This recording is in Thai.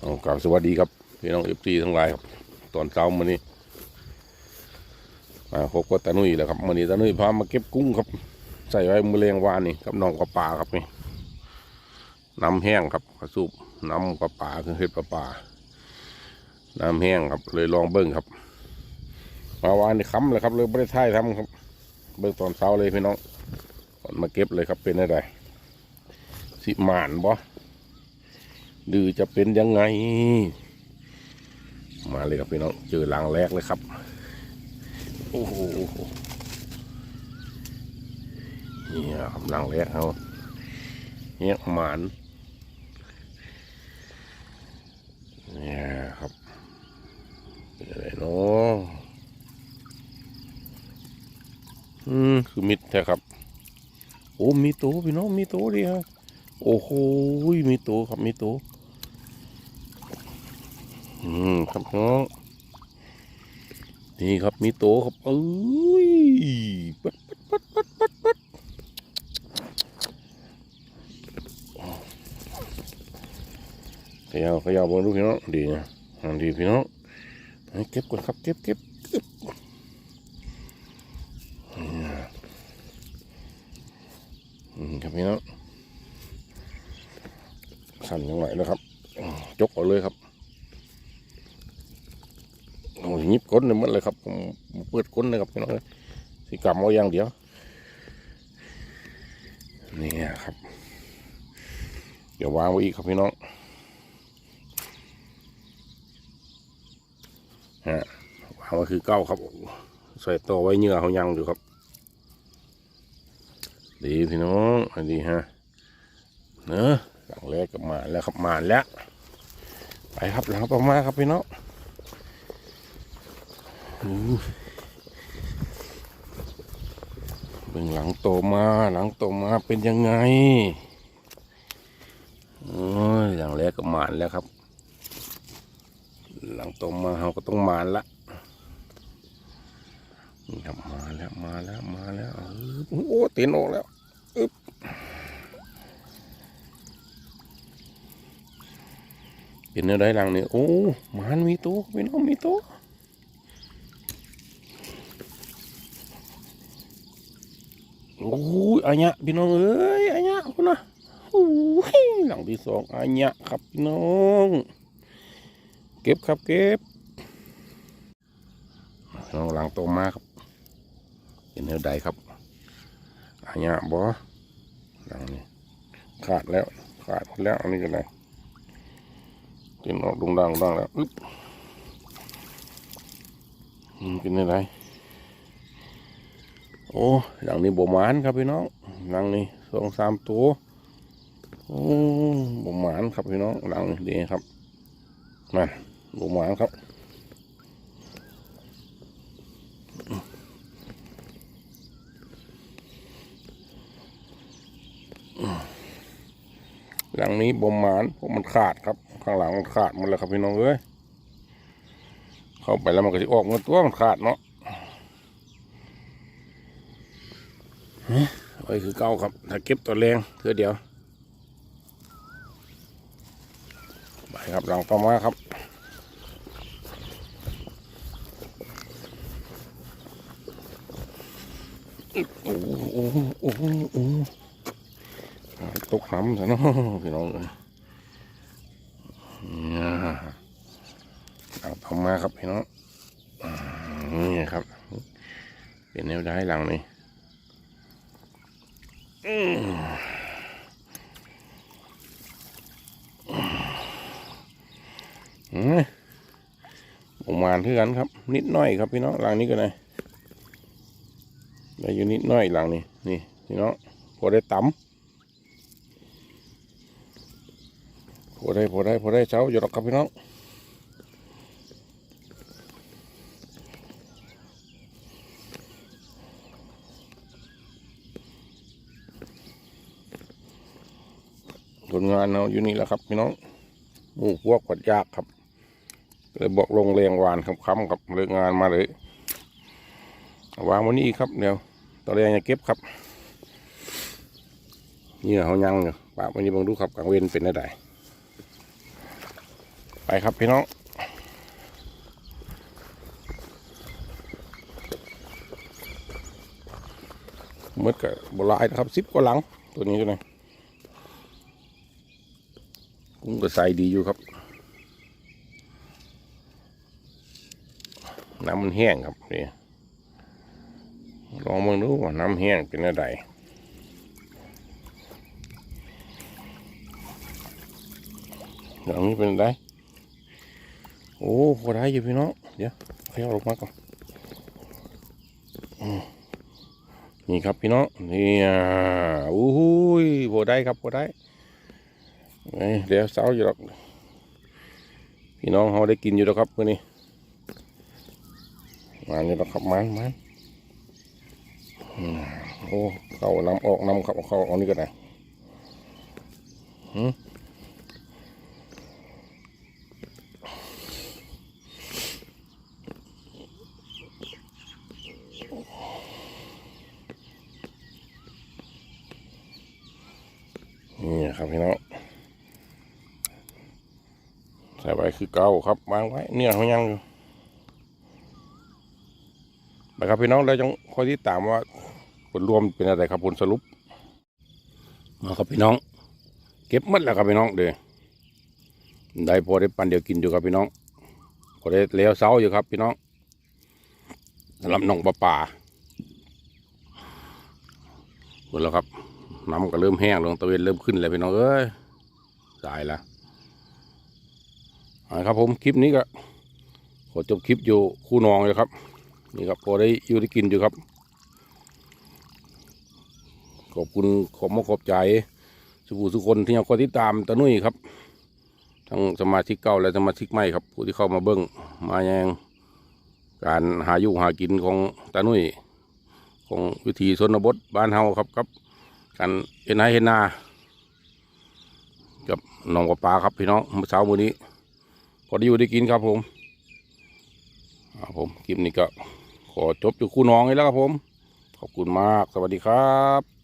เอากล่าวสวัสดีครับพี่น้องเอฟซีทั้งหลายครับ ตอนเช้ามื้อนี้มาพบกับตานุ่ยแล้วครับมื้อนี้ตานุ่ยพามาเก็บกุ้งครับ ใส่ไว้มือเลียงวานนี่กับน้องกับปลาครับนี่น้ำแห้งครับกระสูบน้ำกับปลาคือเห็ดปลาปลาน้ำแห้งครับ เลยลองเบิ้งครับมาวานนี่ค้ำเลยครับ เลยไม่ได้ท่ายทำครับ เบิ้งตอนเช้าเลยพี่น้องก่อนมาเก็บเลยครับเป็นอะไรสิหมานบ่ ดือจะเป็นยังไง มาเลยครับพี่น้องเจอหลังแรกเลยครับ โอ้โหเนี่ยครับหลังแรกเขาเนี่ยหมานเนี่ยครับเป็นอะไรเนาะอืมคือมิดแท้ครับ โอ้มีตัวพี่น้องมีตัวดิฮะโอ้โหมีตัวครับมีตัว อืมครับน้องนี่ครับมีโตครับเอ้ยปัดปัดปัดปัดปัดปัดขยาวขยาวบนลูกพี่น้องดีนะดีพี่น้องให้เก็บก่อนครับเก็บเก็บเก็บอืมครับพี่น้องสั่นยังไงนะครับยกเอาเลยครับโอ้ ยิบก้นเลยมันเลยครับผมเปิดก้นเลยครับพี่น้องเอ้ยสิกรรมเอาอย่างเดียวนี่ครับ เดี๋ยววางไว้อีกครับพี่น้องฮะวางไว้คือเก้าครับ ใส่ตัวไว้เหงื่อเขายังอยู่ครับ ดีพี่น้องอันดีฮะเนอะหลังแรกก็มาแล้วครับมาแล้ว ไปครับหลังต่อมาครับพี่น้อง เบิ่งหลังโตมาหลังโตมาเป็นยังไงโอ้ยหลังแรกก็มานแล้วครับ หลังโตมาเราก็ต้องมาละนี่ครับมาแล้วมาแล้วมาแล้วโอ้ตีนออกแล้วอึ๊บเป็นอะไรหลังนี่โอ้หมันมีตัวพี่น้องมีตัว โอ้ยอันเนี้ยพี่น้องเอ้ยอันเนี้ยคุณนะโอ้ยหลังที่สองอันเนี้ยครับพี่น้อง เก็บครับเก็บน้องหลังโตมาครับเป็นแนวใดครับอันเนี้ยบ่หลังนี้ขาดแล้ว ขาดหมดแล้วอันนี้ก็ได้ตีนออกดุงดังดังแล้วอึ๊บอืมเป็นอะไร โอ้หลังนี้บ่หมานครับพี่น้องหลังนี้สองสามตัวโอ้บหมานครับพี่น้องหลังนี้ดีครับนั่นบหมานครับหลังนี้บ่หมานเพราะมันขาดครับ ข้างหลังมันขาดหมดแล้วครับพี่น้องเอ้ยเข้าไปแล้วมันก็จะออกเงินตัวมันขาดเนาะ เฮ้ยคือเก้าครับ ถ้าเก็บตัวแรงเพื่อเดียวไปครับหลังต่อมาครับโอ้โหโอ้โหโอ้โหโอ้โหตกน้ำซะเนาะพี่น้องเอ้ยหลังต่อมาครับพี่น้องนี่ครับ เป็นแนวได้หลังนี่ ประมาณเท่ากันครับ นิดหน่อยครับพี่น้องหลังนี้ก็ได้ได้อยู่นิดหน่อยหลังนี้นี่พี่น้องพอได้ตำพอได้พอได้พอได้เช้าอยู่หรอกครับพี่น้อง ลงานเราอยู่นี่แหละครับพี่น้องหมู่พวกกวดยากครับเลยบอกลงเรียงวานครับค้ำกับเลิกงานมาเลยวางวันนี้ครับเดี๋ยวตอนแรกจะเก็บครับเนี่ยเขายังอยู่ปากวันนี้บังดูครับกลางเว้นเป็นได้ไปครับพี่น้องมืดกับบหลายนะครับสิบกว่าหลังตัวนี้ตัวนี้กุ้ง ก็ใส่ดีอยู่ครับ น้ำมันแห้งครับนี่ลองมาดูว่าน้ำแห้งเป็นอะไรอย่างนี้เป็นอะไรโอ้พอได้อยู่พี่น้อง เดี๋ยวเขย่าลงมาก่อนนี่ครับพี่น้อง นี่อ่าอู้หูยพอได้ครับพอได้ เอ้ยเดี๋ยวเช้าอยู่หรอกพี่น้องเขาได้กินอยู่แล้วครับมื่อนี้มานี่แล้วครับมันมันอืมโอ้เขาน้ำออกน้ำเขาเขาออกนี่ก็ได้หืมนี่ครับพี่น้องใส่ไว้คือเก่าครับวางไว้เนี่ยเขายังอยู่นะครับพี่น้องเราจะคอยที่ตามว่าผลรวมเป็นอะไรครับผลสรุปมาครับพี่น้อง เก็บหมดแล้วครับพี่น้องเด้อได้พอได้ปันเดียวกินอยู่ครับพี่น้องพอได้เลี้ยวเสาอยู่ครับพี่น้องสำหรับน้องปลาป่าหมดแล้วครับน้ำก็เริ่มแห้งลงตะเวนเริ่มขึ้นแล้วพี่น้องเอ้ยสายละ เอาละครับผมคลิปนี้ก็ขอจบคลิปอยู่คู่นองเลยครับ นี่ครับพอได้อยู่ได้กินอยู่ครับ ขอบคุณขอบมขอบใจสุภูสุคนที่ยังคอยติดตามตะนุ่ยครับ ทั้งสมาชิกเก่าและสมาชิกใหม่ครับ ผู้ที่เข้ามาเบิ้งมาแยงการหาอยู่หากินของตะนุ่ยของวิถีชนบทบ้านเฮาครับครับการเห็นไห้เห็นนากับหนองกับปลาครับพี่น้องเมื่อเช้ามื้อนี้ พอได้อยู่ได้กินครับผมครับผมคลิปนี้ก็ขอจบอยู่คู่น้องนี้แล้วครับผม ขอบคุณมากสวัสดีครับ